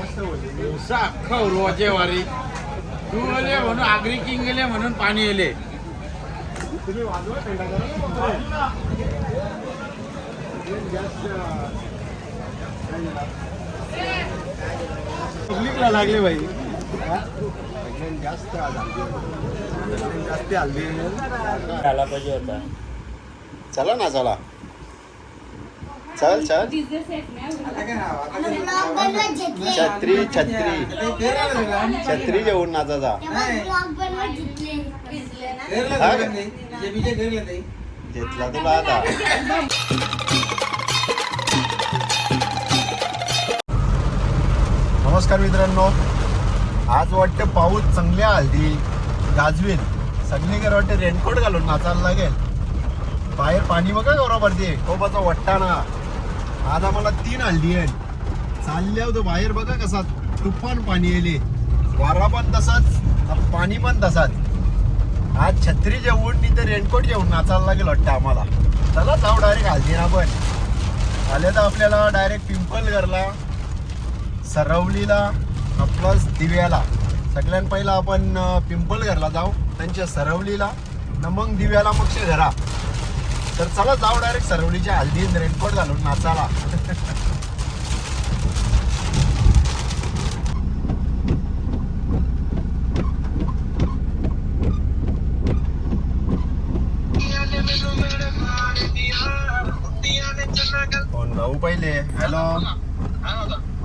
उसा अख्खा उरवाचे वारी तू आले म्हणून आगरी किंग गेले म्हणून पाणी येले पब्लिकला लागले भाई जास्त जास्त आला पाहिजे होता चला ना चला. चल चल. छत्री छत्री. छत्री घेऊन नाचा जा. घेतला तुला आता. नमस्कार मित्रांनो. आज वाटतं पाऊस चांगल्या हल्दी गाजवील सगळीकडे वाटतं रेनकोट घालून नाचायला लागेल. बाहेर पाणी बघा बरोबर ते कोबाचा वट्टाणा. आज आम्हाला तीन हल्दी आहे चालल्या होतं बाहेर बघा कसा तुफान पाणी येले वारा पण तसाच पाणी पण तसाच. आज छत्री जेवून नाही तर रेनकोट जेवून नाचायला लागेल वाटतं आम्हाला. चला जाऊ डायरेक्ट हल्दी आपण आले तर आपल्याला डायरेक्ट पिंपलगरला सरवलीला प्लस दिव्याला. सगळ्यात पहिला आपण पिंपलघरला जाऊ. त्यांच्या सरवलीला न मग दिव्याला मग घरा तर चला जाऊ डायरेक्ट सरवलीच्या हल्दी रेनकोट घालून नाचाला कोण भाऊ पहिले? हॅलो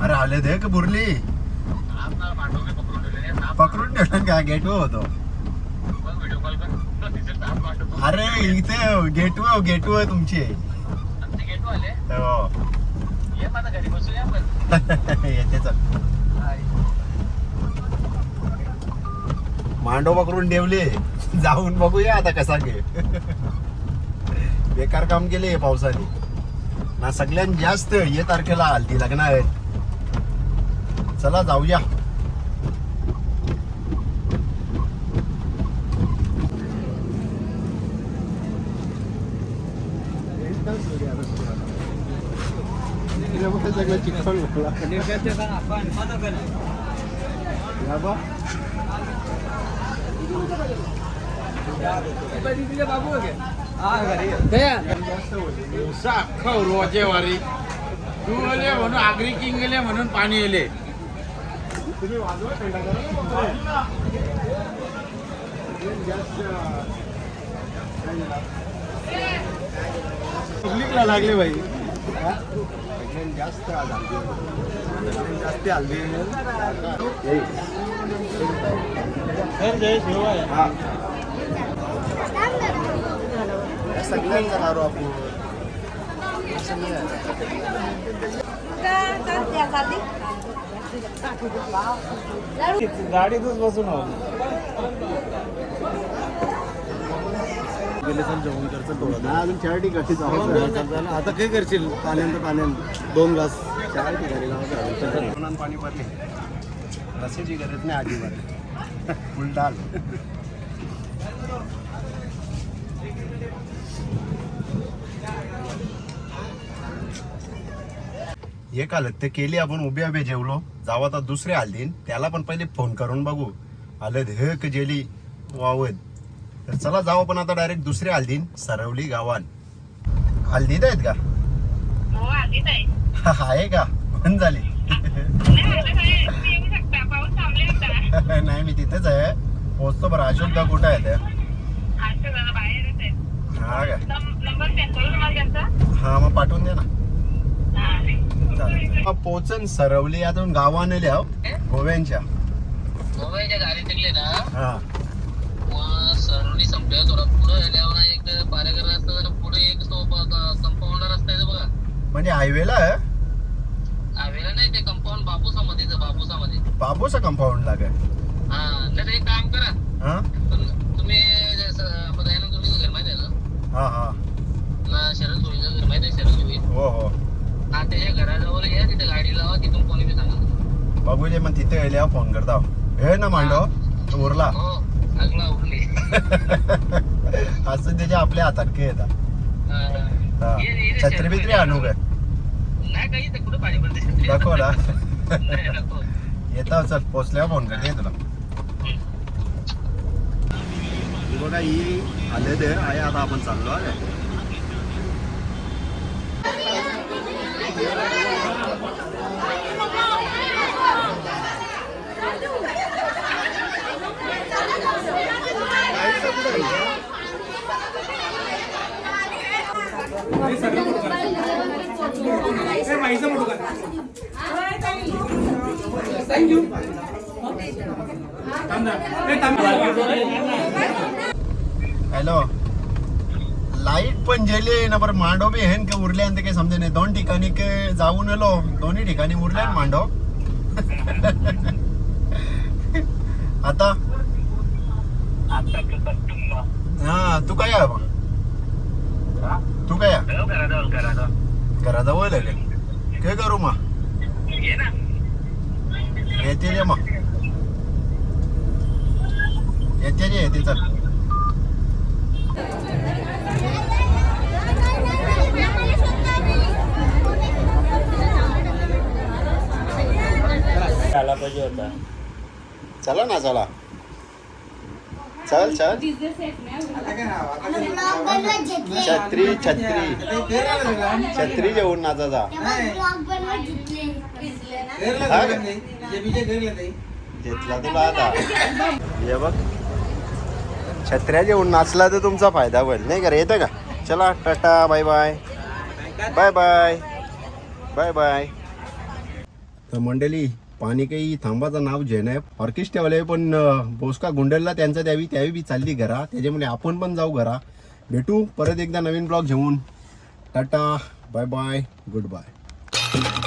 अरे आले दे का बुरली. पकडून ठेवलं का गेटवे होतो. अरे इथे गेटवे गेटवे तुमची. हो. येते चल. मांडो पकडून ठेवले. जाऊन बघूया आता कसा घे बेकार काम केले हे पावसाने. ना सगळ्यात जास्त ये तारखेला हल्दी लग्न आहे. चला जाऊया. सगळं चिखल उसा अख्खा उरवाचे वारी तू गेले म्हणून आगरी किंग गेले म्हणून पाणी येले पब्लिकला लागले भाई. जास्त जास्त हल्ली हा सगळ्यांचा मारू आपण गाडीतच बसून गेले तर जेवण करचं थोडं अजून चार ठिकाणी आता काय करशील? पाण्यानं पाण्यानं. दोन ग्लास चार ठिकाणी पाणी भरले. रसेची गरज नाही अजिबात. फुल डाल. एक आलं ते केली आपण उभे उभे जेवलो. जाऊ आता दुसरे हल्दीन त्याला पण पहिले फोन करून बघू. आलं हेक जेली वावत. तर चला जाऊ आपण आता डायरेक्ट दुसरे हल्दीन सरवली गावान. हल्दीत आहेत का? हो आधीच आहे का? बंद झाली? नाही आता काय तुम्ही येऊ शकता. पाऊस थांबले होता. नाही मी तिथेच आहे. पोहोचतो बरं. अशोक दा कुठं आहे त्या? हा का? नम- नंबर सेंड करू तुम्हाला त्यांचा? हा मग पाठवून दे ना. हा. चालेल. मग पोचन सरवली यातून गावान आल्या गोव्यांच्या. मुंबईच्या गाडी निघले ना? हा. मग सरवली संपल्या थोडा. पुढे गेल्यावर एक पारेकर रस्ता जरा पुढे एक तो कंपाऊंडर रस्ता आहे बघा. म्हणजे हायवेला आहे? हायवेला नाही ते कंपाऊंड बापूसामध्ये बापूसामध्ये. बाबूचा कंपाऊंड लागे हा नाही एक काम करा. हा? तुम- तुम्ही दयानंद जोडीचं घर माहिती आहे ना? हा हा. ना शरद जोडीचं घर माहिती आहे शरद जोडी हो. हो हा त्याच्या घराजवळ या तिथे गाडी लावा तिथून कोणी बी सांगा. बघूले मग तिथे गेल्या फोन करता. हे ना मांडव उरला. हो अगला उरली. असं त्याच्या आपल्या हातात के येतात. हा, छत्री बित्री. आणू काय? दाखव ना. येता चल पोचल्यावर फोन करते तुला. बघा ही आले ते आहे आता आपण चाललो आहे हॅलो लाइट पण जेली ना बरं मांडव बी हेन के उरले आणि ते काही समजे नाही. दोन ठिकाणी के जाऊन आलो दोन्ही ठिकाणी उरले ना मांडव. आता? हा तू काय आहे तू काय घराजवळ आहे काय काय करू मग? येते रे मग. येते रे येते चल. चला ना चला. चल चल. छत्री छत्री. छत्री जेवण नाचाचा घेतला तुला आता. हे बघ. छत्र्या जेवण नाचला तर तुमचा फायदा होईल. नाही का रे? येतं का? चला tata bye bye. Bye bye. Bye bye. तर मंडळी पाणी काही थांबाचं नाव जेन आहे. ऑर्केस्ट्रावाले पण बोसका गुंडलला त्यांचा द्यावी त्यावी बी चालली घरा. त्याच्यामुळे आपण पण जाऊ घरा. भेटू परत एकदा नवीन ब्लॉग घेऊन. Tata bye bye good bye.